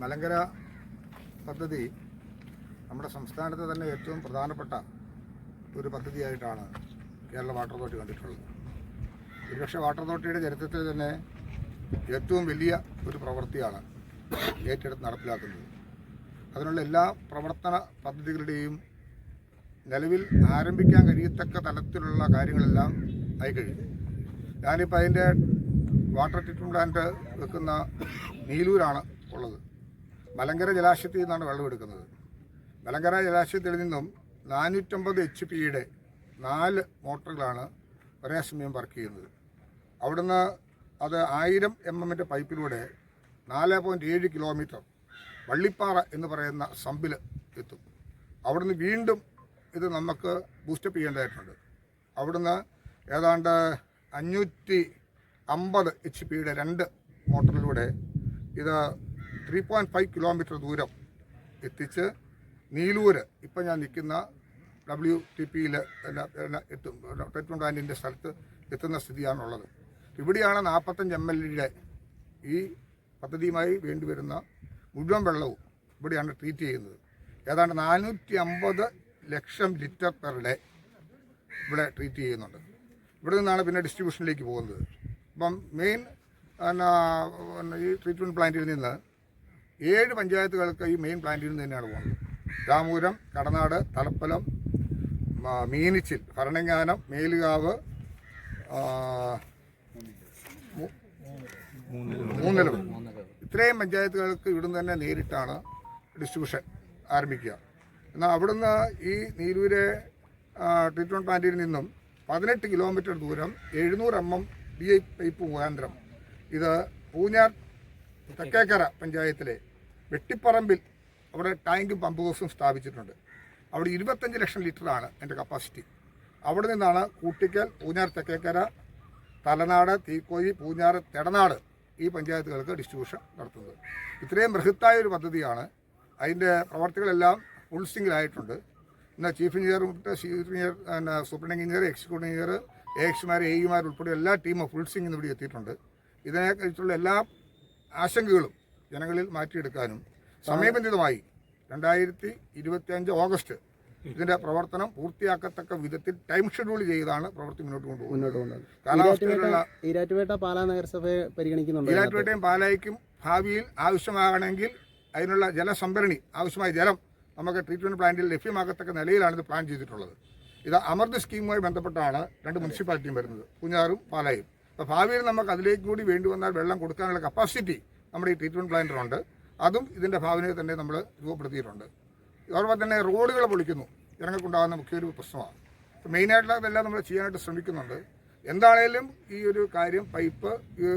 മലങ്കര പദ്ധതി നമ്മുടെ സംസ്ഥാനത്തെ തന്നെ ഏറ്റവും പ്രധാനപ്പെട്ട ഒരു പദ്ധതിയായിട്ടാണ് കേരള വാട്ടർ അതോറിറ്റി കണ്ടിട്ടുള്ളത്. ഒരുപക്ഷെ വാട്ടർ അതോറിറ്റിയുടെ ചരിത്രത്തിൽ തന്നെ ഏറ്റവും വലിയ ഒരു പ്രവൃത്തിയാണ് ഏറ്റെടുത്ത് നടപ്പിലാക്കുന്നത്. അതിനുള്ള എല്ലാ പ്രവർത്തന പദ്ധതികളുടെയും നിലവിൽ ആരംഭിക്കാൻ കഴിയത്തക്ക തലത്തിലുള്ള കാര്യങ്ങളെല്ലാം ആയി കഴിഞ്ഞു. ഞാനിപ്പോൾ അതിന്റെ വാട്ടർ ട്രീറ്റ്മെന്റ് പ്ലാന്റ് വെക്കുന്ന നീലൂരാണ് ഉള്ളത്. മലങ്കര ജലാശയത്തിൽ നിന്നാണ് വെള്ളം എടുക്കുന്നത്. മലങ്കര ജലാശയത്തിൽ നിന്നും നാനൂറ്റമ്പത് എച്ച് പിയുടെ നാല് മോട്ടറുകളാണ് ഒരേ സമയം വർക്ക് ചെയ്യുന്നത്. അവിടുന്ന് അത് ആയിരം എം എമ്മിന്റെ പൈപ്പിലൂടെ നാല് പോയിന്റ് ഏഴ് കിലോമീറ്റർ വള്ളിപ്പാറ എന്ന് പറയുന്ന സമ്പിൽ എത്തും. അവിടുന്ന് വീണ്ടും ഇത് നമുക്ക് ബൂസ്റ്റപ്പ് ചെയ്യേണ്ടതായിട്ടുണ്ട്. അവിടുന്ന് ഏതാണ്ട് അഞ്ഞൂറ്റി അമ്പത് എച്ച് പിയുടെ രണ്ട് മോട്ടറിലൂടെ ഇത് ത്രീ പോയിന്റ് ഫൈവ് കിലോമീറ്റർ ദൂരം എത്തിച്ച് നീലൂര്. ഇപ്പം ഞാൻ നിൽക്കുന്ന ഡബ്ല്യു ടി പിയിൽ എത്തും ട്രീറ്റ്മെന്റ് സ്ഥലത്ത് എത്തുന്ന സ്ഥിതിയാണുള്ളത്. ഇവിടെയാണ് നാൽപ്പത്തഞ്ച് എം എൽ എയുടെ ഈ പദ്ധതിയുമായി വേണ്ടിവരുന്ന മുഴുവൻ വെള്ളവും ഇവിടെയാണ് ട്രീറ്റ് ചെയ്യുന്നത്. ഏതാണ്ട് നാനൂറ്റി അമ്പത് ലക്ഷം ലിറ്റർ പെർ ഡേ ഇവിടെ ട്രീറ്റ് ചെയ്യുന്നുണ്ട്. ഇവിടെ നിന്നാണ് പിന്നെ ഡിസ്ട്രിബ്യൂഷനിലേക്ക് പോകുന്നത്. അപ്പം മെയിൻ ഈ ട്രീറ്റ്മെന്റ് പ്ലാന്റിൽ നിന്ന് ഏഴ് പഞ്ചായത്തുകൾക്ക് ഈ മെയിൻ പ്ലാന്റിൽ നിന്ന് തന്നെയാണ് പോകുന്നത്. രാമൂരം കടനാട് തലപ്പലം മീനിച്ചിൽ ഭരണങ്ങാനം മേലുകാവ് ആ, മു- ഇത്രയും പഞ്ചായത്തുകൾക്ക് ഇവിടുന്ന് തന്നെ നേരിട്ടാണ് ഡിസ്ട്രിബ്യൂഷൻ ആരംഭിക്കുക. എന്നാൽ അവിടുന്ന് ഈ നീലൂര് ട്രീറ്റ്മെന്റ് പ്ലാന്റിൽ നിന്നും പതിനെട്ട് കിലോമീറ്റർ ദൂരം എഴുന്നൂറ് M M D I pipe മുഖാന്തരം ഇത് പൂഞ്ഞാർ തെക്കേക്കര പഞ്ചായത്തിലെ വെട്ടിപ്പറമ്പിൽ അവിടെ ടാങ്കും പമ്പ് ഹൗസും സ്ഥാപിച്ചിട്ടുണ്ട്. അവിടെ ഇരുപത്തഞ്ച് ലക്ഷം ലിറ്ററാണ് എന്റെ കപ്പാസിറ്റി. അവിടെ നിന്നാണ് കൂട്ടിക്കൽ പൂഞ്ഞാർ തെക്കേക്കര തലനാട് തീക്കോയി പൂഞ്ഞാർ തെടനാട് ഈ പഞ്ചായത്തുകൾക്ക് ഡിസ്ട്രിബ്യൂഷൻ നടത്തുന്നത്. ഇത്രയും ബൃഹത്തായ ഒരു പദ്ധതിയാണ്. അതിന്റെ പ്രവർത്തികളെല്ലാം ഫുൾ സിംഗിലായിട്ടുണ്ട് ഇന്ന് ചീഫ് എഞ്ചിനീയർ ചീഫ് എഞ്ചിനീയർ പിന്നെ superintendent engineer executive engineer A എക്സ്മാർ A ഇമാർ ഉൾപ്പെടെ എല്ലാ ടീമും ഫുൾ സിംഗ് ഇവിടെ എത്തിയിട്ടുണ്ട്. ഇതിനെക്കുറിച്ചുള്ള എല്ലാ ആശങ്കകളും ജനങ്ങളിൽ മാറ്റിയെടുക്കാനും സമയബന്ധിതമായി രണ്ടായിരത്തി ഇരുപത്തിയഞ്ച് ഓഗസ്റ്റ് ഇതിന്റെ പ്രവർത്തനം പൂർത്തിയാക്കത്തക്ക വിധത്തിൽ ടൈം ഷെഡ്യൂൾ ചെയ്താണ് പ്രവൃത്തി മുന്നോട്ട് കൊണ്ടുപോകുന്നത്. മുന്നോട്ട് കൊണ്ടുപോകുന്നത്. കാലാവസ്ഥയിലുള്ള ഈരാറ്റുപേട്ട പാലാ നഗരസഭയെ പരിഗണിക്കുന്നുണ്ട് ഈരാറ്റുപേട്ടയും പാലായിക്കും ഭാവിയിൽ ആവശ്യമാകണമെങ്കിൽ അതിനുള്ള ജലസംഭരണി ആവശ്യമായ ജലം നമുക്ക് ട്രീറ്റ്മെന്റ് പ്ലാന്റിൽ ലഭ്യമാകത്തക്ക നിലയിലാണ് ഇത് പ്ലാൻ ചെയ്തിട്ടുള്ളത്. ഇത് അമൃത് സ്കീമുമായി ബന്ധപ്പെട്ടാണ് രണ്ട് മുനിസിപ്പാലിറ്റിയും വരുന്നത് കുഞ്ഞാറും പാലായും. അപ്പോൾ ഭാവിയിൽ നമുക്ക് അതിലേക്ക് കൂടി വേണ്ടി വന്നാൽ വെള്ളം കൊടുക്കാനുള്ള കപ്പാസിറ്റി നമ്മുടെ ഈ ട്രീറ്റ്മെന്റ് പ്ലാന്റുണ്ട് അതും ഇതിന്റെ ഭാവനയെ തന്നെ നമ്മൾ രൂപപ്പെടുത്തിയിട്ടുണ്ട്. അതോടൊപ്പം തന്നെ റോഡുകൾ പൊളിക്കുന്നു. ജനങ്ങൾക്കുണ്ടാകുന്ന മുഖ്യൊരു പ്രശ്നമാണ്. മെയിനായിട്ടുള്ള അതെല്ലാം നമ്മൾ ചെയ്യാനായിട്ട് ശ്രമിക്കുന്നുണ്ട്. എന്താണേലും ഈ ഒരു കാര്യം പൈപ്പ് ഈ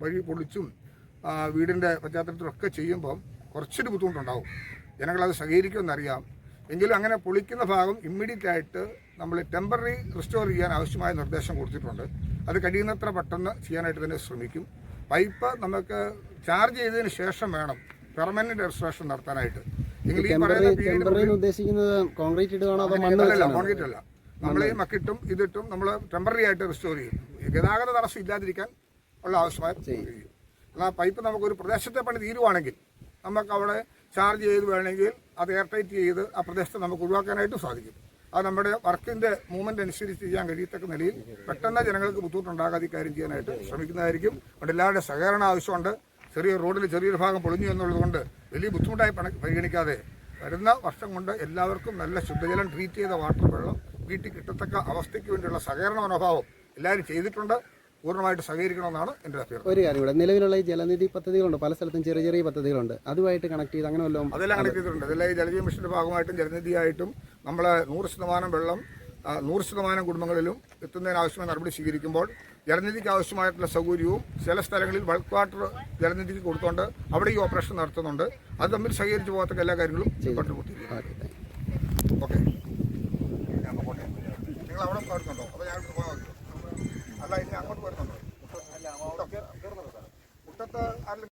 വഴി പൊളിച്ചും വീടിന്റെ പശ്ചാത്തലത്തിലൊക്കെ ചെയ്യുമ്പം കുറച്ചൊരു ബുദ്ധിമുട്ടുണ്ടാവും. ജനങ്ങളത് സഹകരിക്കുമെന്നറിയാം. എങ്കിലും അങ്ങനെ പൊളിക്കുന്ന ഭാഗം ഇമ്മീഡിയറ്റ് ആയിട്ട് നമ്മൾ ടെമ്പററി റിസ്റ്റോർ ചെയ്യാൻ ആവശ്യമായ നിർദ്ദേശം കൊടുത്തിട്ടുണ്ട്. അത് കഴിയുന്നത്ര പെട്ടെന്ന് ചെയ്യാനായിട്ട് തന്നെ ശ്രമിക്കും. പൈപ്പ് നമുക്ക് ചാർജ് ചെയ്തതിന് ശേഷം വേണം പെർമനന്റ് രജിസ്ട്രേഷൻ നടത്താനായിട്ട്. ഉദ്ദേശിക്കുന്നത് കോൺക്രീറ്റ് ഇടുകയാണോ കോൺക്രീറ്റ് അല്ല. നമ്മൾ ഈ മക്കിട്ടും ഇതിട്ടും നമ്മൾ ടെമ്പററി ആയിട്ട് റിസ്റ്റോർ ചെയ്യും. ഗതാഗത തടസ്സം ഇല്ലാതിരിക്കാൻ ഉള്ള ആവശ്യമായി ചെയ്യും. എന്നാൽ പൈപ്പ് നമുക്കൊരു പ്രദേശത്തെ പണി തീരുവാണെങ്കിൽ നമുക്ക് അവിടെ ചാർജ് ചെയ്ത് വേണമെങ്കിൽ അത് എയർ ടൈറ്റ് ചെയ്ത് ആ പ്രദേശത്തെ നമുക്ക് ഒഴിവാക്കാനായിട്ട് സാധിക്കും. അത് നമ്മുടെ വർക്കിന്റെ മൂവ്മെന്റ് അനുസരിച്ച് ചെയ്യാൻ കഴിയത്തക്ക നിലയിൽ പെട്ടെന്ന് ജനങ്ങൾക്ക് ബുദ്ധിമുട്ടുണ്ടാകാതെ കാര്യം ചെയ്യാനായിട്ട് ശ്രമിക്കുന്നതായിരിക്കും. അതുകൊണ്ട് എല്ലാവരുടെ സഹകരണം ആവശ്യമുണ്ട്. ചെറിയ റോഡിൽ ചെറിയൊരു ഭാഗം പൊളിഞ്ഞു എന്നുള്ളത് കൊണ്ട് വലിയ ബുദ്ധിമുട്ടായി പരിഗണിക്കാതെ വരുന്ന വർഷം കൊണ്ട് എല്ലാവർക്കും നല്ല ശുദ്ധജലം ട്രീറ്റ് ചെയ്ത വാട്ടർ വെള്ളം വീട്ടിൽ കിട്ടത്തക്ക അവസ്ഥയ്ക്ക് വേണ്ടിയുള്ള സഹകരണ മനോഭാവം എല്ലാവരും ചെയ്തിട്ടുണ്ട്. പൂർണമായിട്ട് സഹകരിക്കണമെന്നാണ് എന്റെ അഭ്യർത്ഥന. ഒരു കാര്യം ഇവിടെ നിലവിലുള്ള ഈ ജലനിധി പദ്ധതികളുണ്ട് പല സ്ഥലത്തും ചെറിയ ചെറിയ പദ്ധതികളുണ്ട്. അതുമായിട്ട് കണക്ട് ചെയ്ത് അങ്ങനെ വല്ലതും അതെല്ലാം കണക്ട് ചെയ്തിട്ടുണ്ട്. അതെല്ലാം ഈ ജലജീവ മിഷന്റെ ഭാഗമായിട്ടും ജലനിധിയായിട്ടും നമ്മൾ നൂറ് ശതമാനം വെള്ളം നൂറ് ശതമാനം കുടുംബങ്ങളിലും എത്തുന്നതിനാവശ്യമായ നടപടി സ്വീകരിക്കുമ്പോൾ ജലനിധിക്ക് ആവശ്യമായിട്ടുള്ള സൗകര്യവും ചില സ്ഥലങ്ങളിൽ ബൾക്ക് വാട്ടർ ജലനിധിക്ക് കൊടുത്തുകൊണ്ട് അവിടെ ഈ ഓപ്പറേഷൻ നടത്തുന്നുണ്ട്. അത് തമ്മിൽ സഹകരിച്ച് പോകാത്ത എല്ലാ കാര്യങ്ങളും കണ്ടുപിടിച്ചിരിക്കും ഓക്കെ നിങ്ങൾ അവിടെ വരുന്നുണ്ടോ അപ്പോൾ ഞാൻ അല്ല ഇനി അങ്ങോട്ട് വരുന്നുണ്ടോ അല്ല മുട്ടത്ത് ആരെങ്കിലും